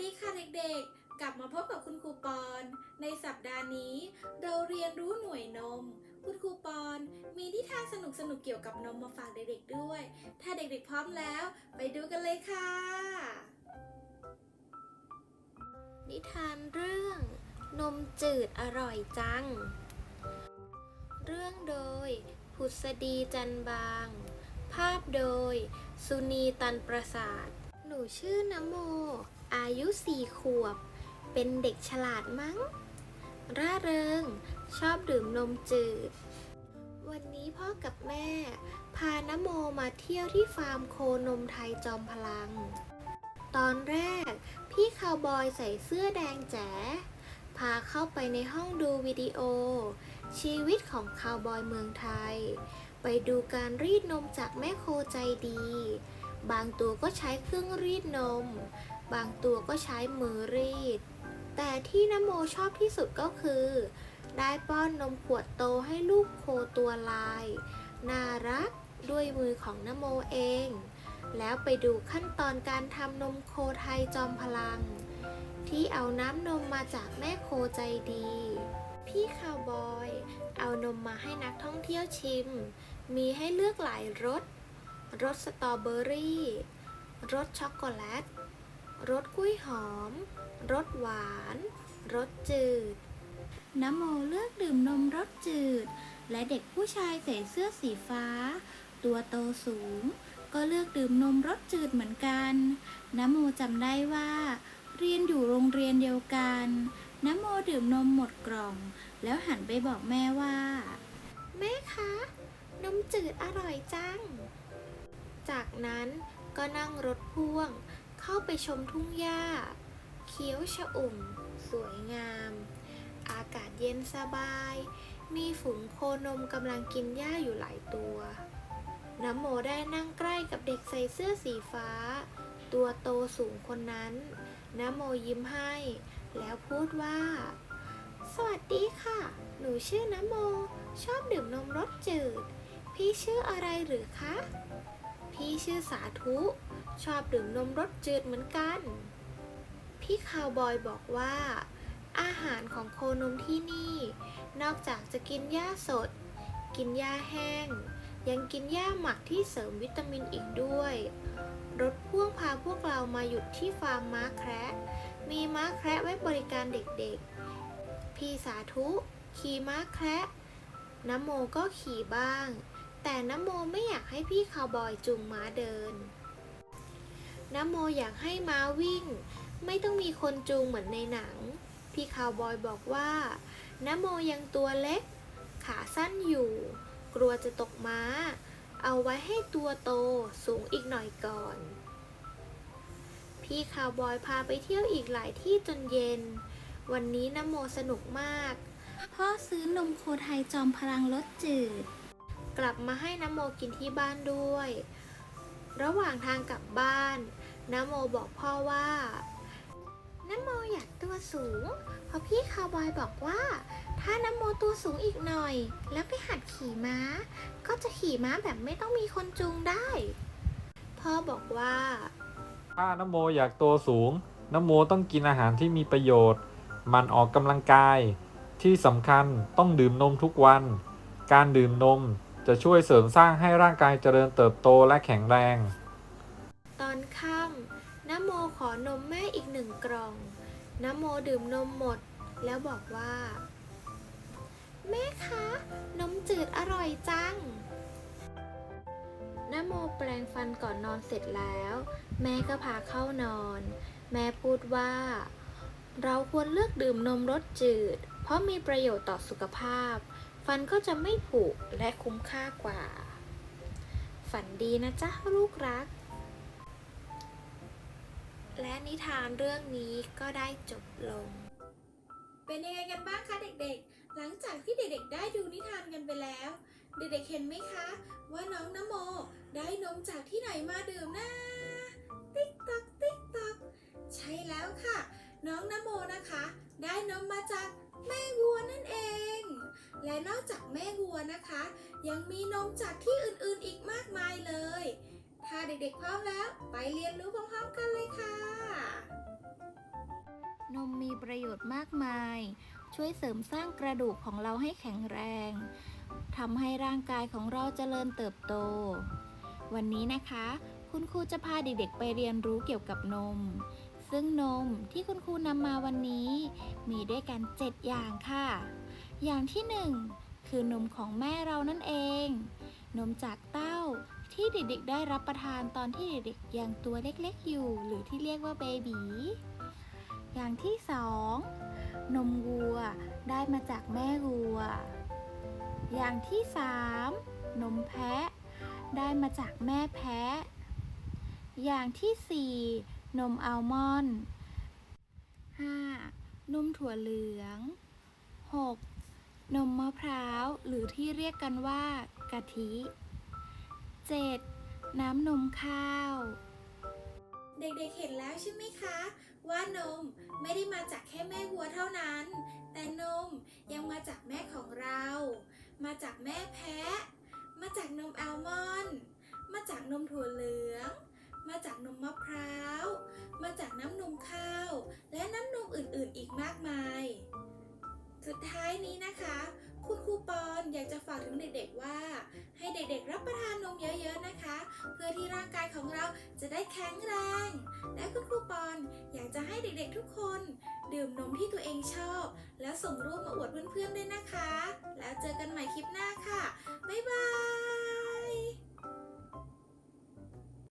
ดีค่ะเด็กๆ กลับมาพบกับคุณครูปอน ในสัปดาห์นี้ เราเรียนรู้หน่วยนม คุณครูปอน มีนิทานสนุกๆเกี่ยวกับนมมาฝากเด็กๆด้วย ถ้าเด็กๆพร้อมแล้ว ไปดูกันเลยค่ะ นิทานเรื่อง นมจืดอร่อยจัง เรื่องโดยผุษดีจันบาง ภาพโดย สุนีตันประสาท หนูชื่อนโม อายุสี่ขวบ เป็นเด็กฉลาดมั้ง ร่าเริง ชอบดื่มนมจืด วันนี้พ่อกับแม่ พานโมมาเที่ยวที่ฟาร์มโคนมไทยจอมพลัง ตอนแรก พี่คาวบอยใส่เสื้อแดงแจ๋พาเข้าไปในห้องดูวิดีโอ ชีวิตของคาวบอยเมืองไทย ไปดูการรีดนมจากแม่โคใจดี บางตัวก็ใช้เครื่องรีดนม บางตัวก็ใช้มือรีด แต่ที่นโมชอบที่สุดก็คือ ได้ป้อนนมขวดโตให้ลูกโคตัวลาย น่ารักด้วยมือของนโมเอง แล้วไปดูขั้นตอนการทำนมโคไทยจอมพลัง ที่เอาน้ำนมมาจากแม่โคใจดี พี่คาวบอย เอานมมาให้นักท่องเที่ยวชิม มีให้เลือกหลายรส รสสตรอเบอรี่ รสช็อกโกแลต รสกล้วยหอม รสหวาน รสจืด น้ำโมเลือกดื่มนมรสจืด และเด็กผู้ชายใส่เสื้อสีฟ้า ตัวโตสูง ก็เลือกดื่มนมรสจืดเหมือนกันน้ำโมจำได้ว่า เรียนอยู่โรงเรียนเดียวกันน้ำโมดื่มนมหมดกล่อง แล้วหันไปบอกแม่ว่า แม่คะ นมจืดอร่อยจัง จากนั้นก็นั่งรถพ่วง เข้าไปชมทุ่งหญ้า เขียวชอุ่ม สวยงาม อากาศเย็นสบาย มีฝูงโคนมกำลังกินหญ้าอยู่หลายตัว น้ำโมได้นั่งใกล้กับเด็กใส่เสื้อสีฟ้า ตัวโตสูงคนนั้น น้ำโมยิ้มให้ แล้วพูดว่า สวัสดีค่ะ หนูชื่อน้ำโม ชอบดื่มนมรสจืด พี่ชื่ออะไรหรือคะ พี่ชื่อสาธุ ชอบดื่มนมรสจืดเหมือนกัน พี่คาวบอยบอกว่า อาหารของโคนมที่นี่ นอกจากจะกินหญ้าสด กินหญ้าแห้ง ยังกินหญ้าหมักที่เสริมวิตามินอีกด้วย รถพ่วงพาพวกเรามาหยุดที่ฟาร์มม้าแคระมีม้าแคระไว้บริการเด็กๆ พี่สาธุ ขี่ม้าแคระน้ำโมก็ขี่บ้าง แต่น้ำโมไม่อยากให้พี่คาวบอยจูงม้าเดินน้ำโมอยากให้ม้าวิ่ง ไม่ต้องมีคนจูงเหมือนในหนัง พี่คาวบอยบอกว่าน้ำโมยังตัวเล็ก ขาสั้นอยู่ กลัวจะตกม้า เอาไว้ให้ตัวโตสูงอีกหน่อยก่อน พี่คาวบอยพาไปเที่ยวอีกหลายที่จนเย็น วันนี้น้ำโมสนุกมาก พ่อซื้อนมโคไทยจอมพลังรสจืด กลับมาให้น้ำโมกินที่บ้านด้วย ระหว่างทางกลับบ้านน้ำโมบอกพ่อว่าน้ำโมอยากตัวสูงเพราะพี่คาวบอยบอกว่า ถ้าน้ำโมตัวสูงอีกหน่อย แล้วไปหัดขี่ม้า ก็จะขี่ม้าแบบไม่ต้องมีคนจูงได้ พ่อบอกว่า ถ้านโมอยากโตสูงนโมต้องกินอาหารที่มีประโยชน์ มันออกกำลังกาย ที่สำคัญต้องดื่มนมทุกวัน การดื่มนม จะช่วยเสริมสร้างให้ร่างกายเจริญเติบโตและแข็งแรง ตอนค่ำนโมขอนมแม่อีกหนึ่งกล่องนโมดื่มนมหมด แล้วบอกว่า แม่คะ นมจืดอร่อยจังนโมแปรงฟันก่อนนอนเสร็จแล้ว แม่ก็พาเข้านอน แม่พูดว่า เราควรเลือกดื่มนมรสจืด เพราะมีประโยชน์ต่อสุขภาพ ฟันก็จะไม่ผุและคุ้มค่ากว่า ฝันดีนะจ๊ะลูกรัก และนิทานเรื่องนี้ก็ได้จบลง เป็นยังไงกันบ้างคะเด็กๆ หลังจากที่เด็กๆ ได้ดูนิทานกันไปแล้ว เด็กๆ เห็นไหมคะ ว่าน้องนโมได้นมจากที่ไหนมาดื่มนะติ๊กตักติ๊กตักใช่แล้วค่ะ น้องนโมนะคะ ได้นมมาจากแม่วัวนั่นเอง และนอกจากแม่วัวนะคะ ยังมีนมจากที่อื่นๆอีกมากมายเลย ถ้าเด็กๆพร้อมแล้ว ไปเรียนรู้พร้อมๆกันเลยค่ะ นมมีประโยชน์มากมาย ช่วยเสริมสร้างกระดูกของเราให้แข็งแรงทำให้ร่างกายของเราเจริญเติบโต วันนี้นะคะ คุณครูจะพาเด็กๆไปเรียนรู้เกี่ยวกับนม ซึ่งนมที่คุณครูนำมาวันนี้ มีด้วยกัน 7 อย่างค่ะ อย่างที่1คือนมของแม่เรานั่นเอง นมจากเต้าที่เด็กๆได้รับประทานตอนที่เด็กๆยังตัวเล็กๆอยู่ หรือที่เรียกว่าเบบีอย่างที่2นมวัวได้มาจากแม่วัว อย่างที่3นมแพะ ได้มาจากแม่แพะ อย่างที่4นมอัลมอนด์ 5. นมถั่วเหลือง 6. นมมะพร้าวหรือที่เรียกกันว่ากะทิ 7. น้ำนมข้าว เด็กๆเห็นแล้วใช่ไหมคะ ว่านมไม่ได้มาจากแค่แม่วัวเท่านั้น แต่นมยังมาจากแม่ของเรา มาจากแม่แพะ มาจากนมอัลมอนด์มาจากนมถั่วเหลือง มาจากนมมะพร้าว มาจากน้ำนมข้าว และน้ำนมอื่นๆอีกายนี้นะคะ คุณครูปอนอยากจะฝากถึงเด็กๆว่า ให้เด็กๆรับประทานนมเยอะๆนะคะ เพื่อที่ร่างกายของเราจะได้แข็งแรง และคุณครูปอนอยากจะให้เด็กๆทุกคน ดื่มนมที่ตัวเองชอบ แล้วส่งรูปมาอวดเพื่อนๆด้วยนะคะ แล้วเจอกันใหม่คลิปหน้าค่ะ บ๊ายบาย